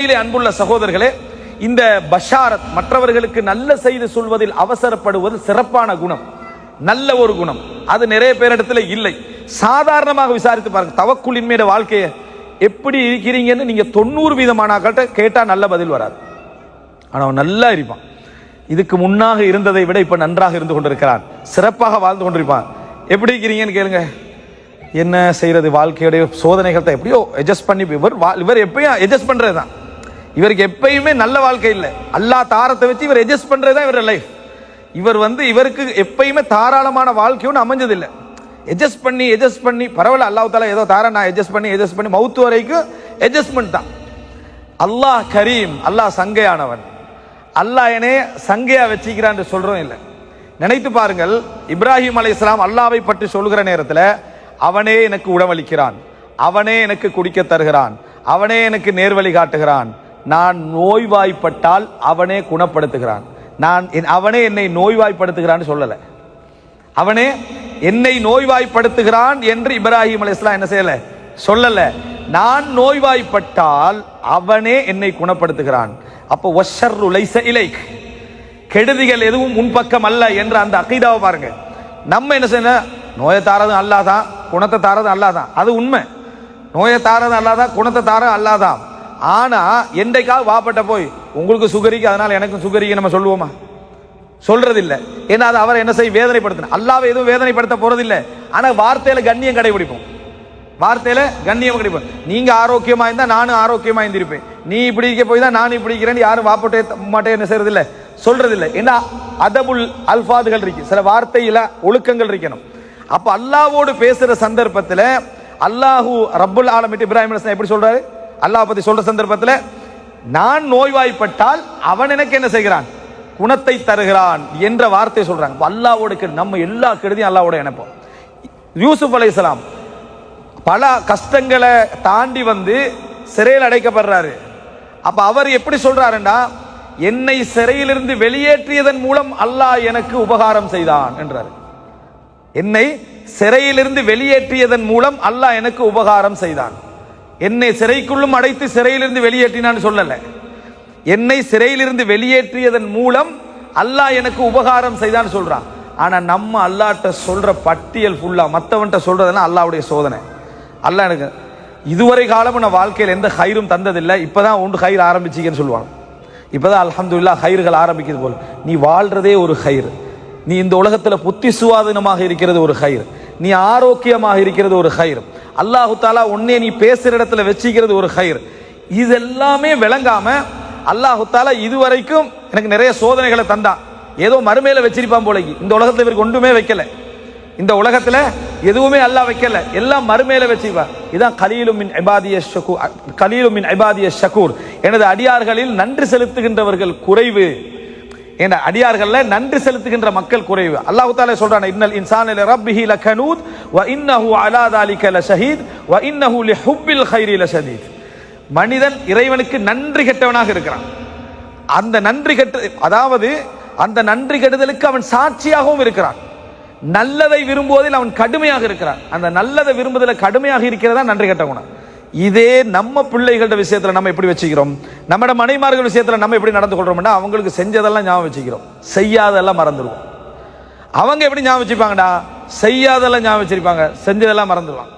அன்புள்ள சகோதரர்களே இந்த பஷாரத் மற்றவர்களுக்கு நல்ல செய்தி சொல்வதில் அவசரப்படுவது சிறப்பான குணம் நல்ல ஒரு குணம். அது நிறைய பேரிடத்துல இல்லை. சாதாரணமாக விசாரித்து பாருங்க தவக்குலின்மையோட வாழ்க்கையை எப்படி இருக்கிறீங்கன்னு நீங்க தொண்ணூறு வீதமானாக்கிட்ட கேட்டா நல்ல பதில் வராது. ஆனா அவன் நல்லா இருப்பான். இதுக்கு முன்னாக இருந்ததை விட இப்ப நன்றாக இருந்து கொண்டிருக்கிறான். சிறப்பாக வாழ்ந்து கொண்டிருப்பான். எப்படி இருக்கிறீங்கன்னு கேளுங்க. என்ன செய்யறது வாழ்க்கையுடைய சோதனைகள் தான் எப்படியோ அட்ஜஸ்ட் பண்ணி இவர் இவர் எப்பயும் அட்ஜஸ்ட் பண்றது தான் இவருக்கு எப்பயுமே நல்ல வாழ்க்கை இல்லை. அல்லாஹ் தாரத்தை வச்சு இவர் அட்ஜஸ்ட் பண்ணுறது தான் இவர் லைஃப் இவர் வந்து இவருக்கு எப்பயுமே தாராளமான வாழ்க்கையும் அமைஞ்சதில்லை. அட்ஜஸ்ட் பண்ணி அட்ஜஸ்ட் பண்ணி பரவாயில்ல அல்லாஹ் தாலா ஏதோ தார நான் அட்ஜஸ்ட் பண்ணி அட்ஜஸ்ட் பண்ணி மவுத்து வரைக்கும் அட்ஜஸ்ட்மெண்ட் தான். அல்லாஹ் கரீம் அல்லாஹ் சங்கையானவன். அல்லாஹ் என்னே சங்கையா வச்சிக்கிறான்னு சொல்கிறோம் இல்லை. நினைத்து பாருங்கள் இப்ராஹிம் அலை இஸ்லாம் அல்லாவை பற்றி சொல்கிற நேரத்தில் அவனே எனக்கு உணவளிக்கிறான். அவனே எனக்கு குடிக்க தருகிறான். அவனே எனக்கு நேர்வழி காட்டுகிறான். நான் நோய்வாய்ப்பட்டால் அவனே குணப்படுத்துகிறான். நான் என்- அவனே என்னை நோய்வாய்ப்படுத்துகிறான்னு சொல்லலை. அவனே என்னை நோய்வாய்ப்படுத்துகிறான் என்று இப்ராஹிம் அலைஹிஸ்ஸலாம் என்ன செய்யல? சொல்லல. நான் நோய்வாய்ப்பட்டால் அவனே என்னை குணப்படுத்துகிறான். அப்போ ஒஷர் லைஸ கெடுதிகள் எதுவும் முன்பக்கம் அல்ல என்ற அந்த அகைதாவை பாருங்க. நம்ம என்ன செய்யல நோயை தாரதும் அல்லாதான் குணத்தை தாரதும் அல்லாதான் அது உண்மை. நோயை தாரதும் அல்லாதான் குணத்தை தாரதும் அல்லாதான் ஆனா என்றைக்காவது வாப்பட்ட போய் உங்களுக்கு சுகரிக்கு அதனால எனக்கும் சுகரிக்கு நம்ம சொல்லுவோமா? சொல்றது இல்ல ஏன்னா அது அவரை என்ன செய்ய வேதனைப்படுத்தணும் அல்லாவை எதுவும் வேதனைப்படுத்த போறது இல்லை ஆனா வார்த்தையில கண்ணியம் கடைபிடிப்போம். வார்த்தையில கண்ணியம் கடைபிடிப்போம். நீங்க ஆரோக்கியமா இருந்தா நானும் ஆரோக்கியமா இருந்திருப்பேன். நீ இப்படி இருக்க போய் தான் நானும் இப்படி இருக்கிறேன்னு யாரும் வாப்பட்டே மாட்டே என்ன செய்யறது இல்ல சொல்றது ஏன்னா அதபுல் அல்பாதுகள் இருக்கு. சில வார்த்தையில ஒழுக்கங்கள் இருக்கணும். அப்ப அல்லாவோடு பேசுற சந்தர்ப்பத்தில் அல்லாஹூ ரப்புல் ஆலமிட்டு இப்ராஹிம் எப்படி சொல்றாரு? அல்லாஹ் பத்தி சொல்ற சந்தர்ப்பத்தில் நான் நோய்வாய்ப்பட்டால் அவன் எனக்கு என்ன செய்கிறான்? குணத்தை தருகிறான் என்ற வார்த்தை சொல்றாங்க. அப்ப நம்ம எல்லா கெடுதியும் அல்லாவோட இணைப்போம். யூசுப் அலைஹிஸ்ஸலாம் பல கஷ்டங்களை தாண்டி வந்து சிறையில் அடைக்கப்படுறாரு. அப்ப அவர் எப்படி சொல்றாருன்னா என்னை சிறையிலிருந்து வெளியேற்றியதன் மூலம் அல்லாஹ் எனக்கு உபகாரம் செய்தான் என்றார். என்னை சிறையிலிருந்து வெளியேற்றியதன் மூலம் அல்லாஹ் எனக்கு உபகாரம் செய்தான். என்னை சிறைக்குள்ளும் அடைத்து சிறையிலிருந்து வெளியேற்றினான்னு சொல்லலை. என்னை சிறையிலிருந்து வெளியேற்றியதன் மூலம் அல்லாஹ் எனக்கு உபகாரம் செய்தான்னு சொல்கிறான் ஆனால் நம்ம அல்லாட்ட சொல்கிற பட்டியல் ஃபுல்லாக மற்றவன்கிட்ட சொல்கிறதுனா அல்லாஹ்வுடைய சோதனை. அல்லாஹ் எனக்கு இதுவரை காலமும் நான் வாழ்க்கையில் எந்த ஹைரும் தந்ததில்லை. இப்போ தான் ஒன்று ஹைர் ஆரம்பிச்சிக்கன்னு சொல்லுவாங்க இப்போ தான் அலமதுல்லா ஹைர்கள் ஆரம்பிக்கிறது போல். நீ வாழ்கிறதே ஒரு ஹயிர் நீ இந்த உலகத்தில் புத்தி சுவாதீனமாக இருக்கிறது ஒரு ஹைர் நீ ஆரோக்கியமாக இருக்கிறது ஒரு ஹயிர் அல்லாஹு தாலா உன்னே நீ பேசுகிற இடத்துல வச்சிக்கிறது ஒரு ஹைர் இது எல்லாமே விளங்காம அல்லாஹு தாலா இதுவரைக்கும் எனக்கு நிறைய சோதனைகளை தந்தான். ஏதோ மறுமையில வச்சிருப்பான் போலக்கு இந்த உலகத்தில் இவருக்கு ஒன்றுமே வைக்கல. இந்த உலகத்துல எதுவுமே அல்லாஹ் வைக்கல. எல்லாம் மறுமையில வச்சிருப்பான் இதான் கலீலும் மின் ஐபாதிய ஷக்கூர் கலீலும் மின் ஐபாதிய ஷக்கூர் எனது அடியார்களில் நன்றி செலுத்துகின்றவர்கள் குறைவு. என அடியார்கள்ல நன்றி செலுத்துகின்ற மக்கள் குறைவு. அல்லாஹு தாலா சொல்றான் இன்னல் இன்சான ரப்பிஹி லகனூத் வ இன்னஹு அலா தாலிக லஷஹீத் வ இன்னஹு லிஹுப்பில் ல லஷதீத். மனிதன் இறைவனுக்கு நன்றி கெட்டவனாக இருக்கிறான். அந்த நன்றி கெட்ட அதாவது அந்த நன்றி கெடுதலுக்கு அவன் சாட்சியாகவும் இருக்கிறான். நல்லதை விரும்புவதில் அவன் கடுமையாக இருக்கிறான். அந்த நல்லதை விரும்புவதில் கடுமையாக இருக்கிறதா நன்றி கெட்ட குணம். இதே நம்ம பிள்ளைகளோட விஷயத்தில் நம்ம எப்படி வச்சுக்கிறோம்? நம்மட மனைமார்கள் விஷயத்தில் நம்ம எப்படி நடந்து கொள்றோம்னா அவங்களுக்கு செஞ்சதெல்லாம் ஞாபகம் வச்சுக்கிறோம். செய்யாதெல்லாம் மறந்துடுவோம் அவங்க எப்படி ஞாபகம் வச்சுப்பாங்கடா? செய்யாதெல்லாம் ஞாபகம் வச்சிருப்பாங்க. செஞ்சதெல்லாம் மறந்துடுவாங்க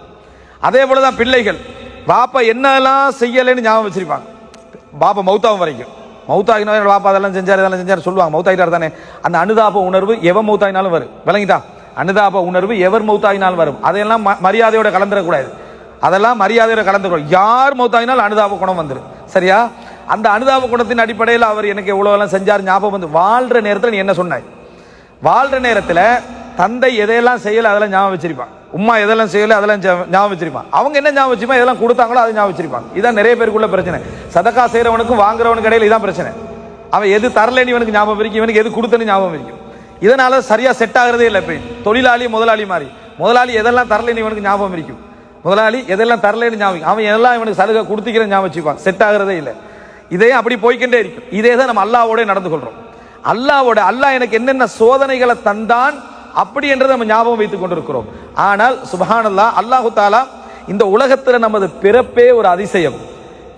அதே போலதான் பிள்ளைகள். பாப்பா என்னெல்லாம் செய்யலைன்னு ஞாபகம் வச்சிருப்பாங்க. பாப்பா மௌத்தாவும் வரைக்கும். மௌத்தாகினா பாப்பா அதெல்லாம் செஞ்சார் இதெல்லாம் செஞ்சார் சொல்லுவாங்க. மௌத்தாகிட்டார் தானே. அந்த அனுதாப உணர்வு எவன் மௌத்தாகினாலும் வரும். விளங்கிட்டா? அனுதாப உணர்வு எவர் மௌத்தாகினாலும் வரும். அதையெல்லாம் மரியாதையோட கலந்துடக்கூடாது அதெல்லாம் மரியாதையில் கலந்துக்கணும் யார் மௌத்தாகினாலும் அனுதாப குணம் வந்துடும் சரியா? அந்த அனுதாப குணத்தின் அடிப்படையில் அவர் எனக்கு எவ்வளோலாம் எல்லாம் செஞ்சார் ஞாபகம் வந்து வாழ்கிற நேரத்தில் நீ என்ன சொன்னாய்? வாழ்கிற நேரத்தில் தந்தை எதையெல்லாம் செய்யலை அதெல்லாம் ஞாபகம் வச்சிருப்பான். உம்மா எதெல்லாம் செய்யல அதெல்லாம் ஞாபகம் வச்சிருப்பான். அவங்க என்ன ஞாபகம் வச்சுப்பா இதெல்லாம் கொடுத்தாங்களோ அதை ஞாபகம் வச்சிருப்பாங்க. இதான் நிறைய பேருக்குள்ள பிரச்சனை. சதக்கா செய்கிறவனுக்கும் வாங்குறவனுக்கு இடையில இதான் பிரச்சனை. அவன் எது தரலன்னு இவனுக்கு ஞாபகம் இருக்கும் இவனுக்கு எது கொடுத்தன்னு ஞாபகம் இருக்கும் இதனால சரியாக செட் ஆகிறதே இல்லை இப்போ தொழிலாளி முதலாளி மாதிரி முதலாளி எதெல்லாம் தரலன்னு இவனுக்கு ஞாபகம் இருக்கும் முதலாளி எதெல்லாம் தரலன்னு ஞாபகம் அவன் எல்லாம் இவனுக்கு சலுகை கொடுத்துக்கிற ஞாபகம் வச்சுப்பான். செட் ஆகிறதே இல்லை. இதே அப்படி போய்கிட்டே இருக்கும். இதே தான் நம்ம அல்லாவோட நடந்து கொள்றோம். அல்லாவோட அல்லாஹ் எனக்கு என்னென்ன சோதனைகளை தந்தான் அப்படி என்றதை நம்ம ஞாபகம் வைத்துக் கொண்டிருக்கிறோம். ஆனால் சுபஹானல்லா அல்லாஹு தாலா இந்த உலகத்தில் நமது பிறப்பே ஒரு அதிசயம்.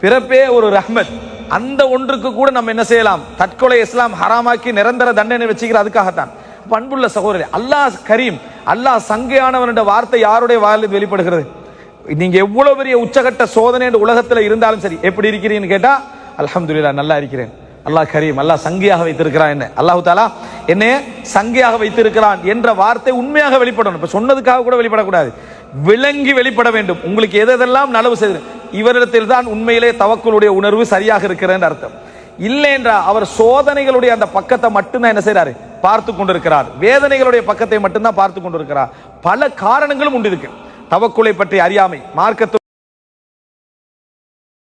பிறப்பே ஒரு ரஹ்மத். அந்த ஒன்றுக்கு கூட நம்ம என்ன செய்யலாம்? தற்கொலை இஸ்லாம் ஹராமாக்கி நிரந்தர தண்டனை வச்சுக்கிற அதுக்காகத்தான். பண்புள்ள சகோதரி அல்லாஹ் கரீம் அல்லாஹ் சங்கையானவனுடைய வார்த்தை யாருடைய வாயில் வெளிப்படுகிறது? நீங்க எவ்வளவு பெரிய உச்சகட்ட சோதனை என்று உலகத்தில் இருந்தாலும் சரி எப்படி இருக்கிறீன்னு கேட்டா அலமதுல்லா நல்லா இருக்கிறேன். அல்லாஹ் கரீம் அல்லாஹ் சங்கியாக வைத்திருக்கிறான் என்ன? அல்லாஹ் தாலா என்னைய சங்கியாக வைத்திருக்கிறான் என்ற வார்த்தை உண்மையாக வெளிப்படணும். இப்போ சொன்னதுக்காக கூட வெளிப்படக்கூடாது. விளங்கி வெளிப்பட வேண்டும். உங்களுக்கு எதெல்லாம் நலவு செய்து இவரிடத்தில் தான் உண்மையிலே தவக்குளுடைய உணர்வு சரியாக இருக்கிறேன்னு அர்த்தம். இல்லை என்றால் அவர் சோதனைகளுடைய அந்த பக்கத்தை மட்டும்தான் என்ன செய்கிறாரு பார்த்து கொண்டிருக்கிறார். வேதனைகளுடைய பக்கத்தை மட்டும்தான் பார்த்து கொண்டிருக்கிறார். பல காரணங்களும் உண்டு இருக்கு தவக்குலை பற்றி அறியாமை மார்க்கத்து